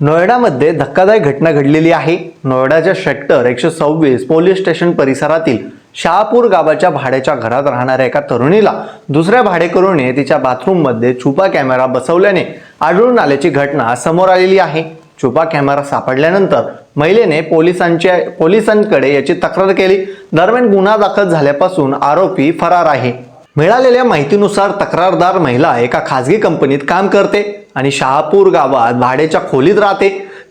नोएडामध्ये धक्कादायक घटना घडलेली आहे. नोएडाच्या सेक्टर एकशे सव्वीस पोलीस स्टेशन परिसरातील शहापूर गावाच्या भाड्याच्या घरात राहणाऱ्या एका तरुणीला दुसऱ्या भाडेकरूने तिच्या बाथरूममध्ये छुपा कॅमेरा बसवल्याने आढळून आल्याची घटना समोर आलेली आहे. छुपा कॅमेरा सापडल्यानंतर महिलेने पोलिसांच्या पोलिसांकडे याची तक्रार केली. दरम्यान गुन्हा दाखल झाल्यापासून आरोपी फरार आहे. मिळालेल्या माहितीनुसार तक्रारदार महिला एका खासगी कंपनीत काम करते. आणि शहापूर गावात भाड्याच्या खोलीत राहते.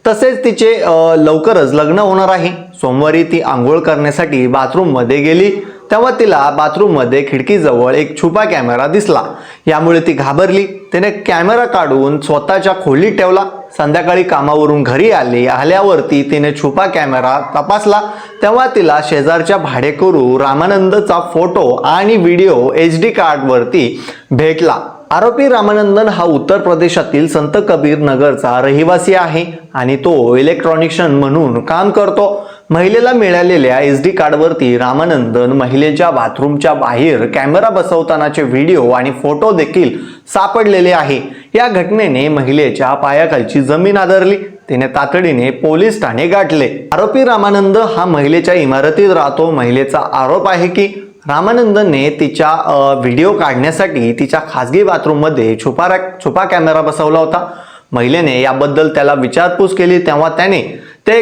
तसेच तिचे लवकरच लग्न होणार आहे. सोमवारी ती आंघोळ करण्यासाठी बाथरूममध्ये गेली. तेव्हा तिला बाथरूममध्ये खिडकीजवळ एक छुपा कॅमेरा दिसला. यामुळे ती घाबरली. तिने कॅमेरा काढून स्वतःच्या खोलीत ठेवला. संध्याकाळी कामावरून घरी आली. आल्यावरती तिने छुपा कॅमेरा तपासला. तेव्हा तिला शेजारच्या भाडेकरू रामानंदचा फोटो आणि व्हिडिओ एच डी कार्डवरती भेटला. आरोपी रामानंदन हा उत्तर प्रदेशातील संत कबीर नगरचा रहिवासी आहे आणि तो इलेक्ट्रॉनिशियन म्हणून काम करतो. महिलेला मिळालेल्या एस डी कार्डवरती रामानंदन महिलेच्या बाथरूमच्या बाहेर कॅमेरा बसवतानाचे व्हिडिओ आणि फोटो देखील सापडलेले आहे. या घटनेने महिलेच्या पायाखालची जमीन आदरली. तिने तातडीने पोलीस ठाणे गाठले. आरोपी रामानंद हा महिलेच्या इमारतीत राहतो. महिलेचा आरोप आहे की रामानंदनने तिच्या व्हिडिओ काढण्यासाठी तिच्या खासगी बाथरूममध्ये छुपा छुपा कॅमेरा बसवला होता. महिलेने याबद्दल त्याला विचारपूस केली. तेव्हा त्याने ते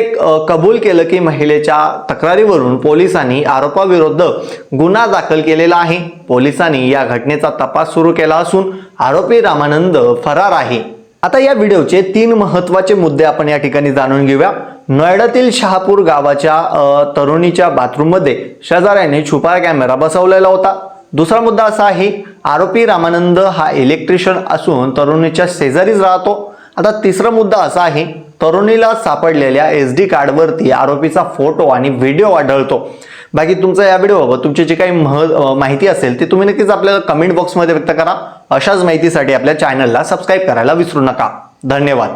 कबूल केलं की महिलेच्या तक्रारीवरून पोलिसांनी आरोपाविरुद्ध गुन्हा दाखल केलेला आहे. पोलिसांनी या घटनेचा तपास सुरू केला असून आरोपी रामानंद फरार आहे. आता या व्हिडिओचे तीन महत्त्वाचे मुद्दे आपण या ठिकाणी जाणून घेऊया. नोएडातील शहापूर गावाच्या तरुणीच्या बाथरूममध्ये शेजाऱ्याने छुपा कॅमेरा बसवलेला होता. दुसरा मुद्दा असा आहे आरोपी रामानंद हा इलेक्ट्रिशियन असून तरुणीच्या शेजारीच राहतो. आता तिसरा मुद्दा असा आहे तरुणीला सापडलेल्या एस डी कार्डवरती आरोपीचा फोटो आणि व्हिडिओ आढळतो. बाकी तुमचा या व्हिडिओबाबत तुमची जी काही मह माहिती असेल ती तुम्ही नक्कीच आपल्याला कमेंट बॉक्समध्ये व्यक्त करा. अशाच माहितीसाठी आपल्या चॅनलला सबस्क्राईब करायला विसरू नका. धन्यवाद.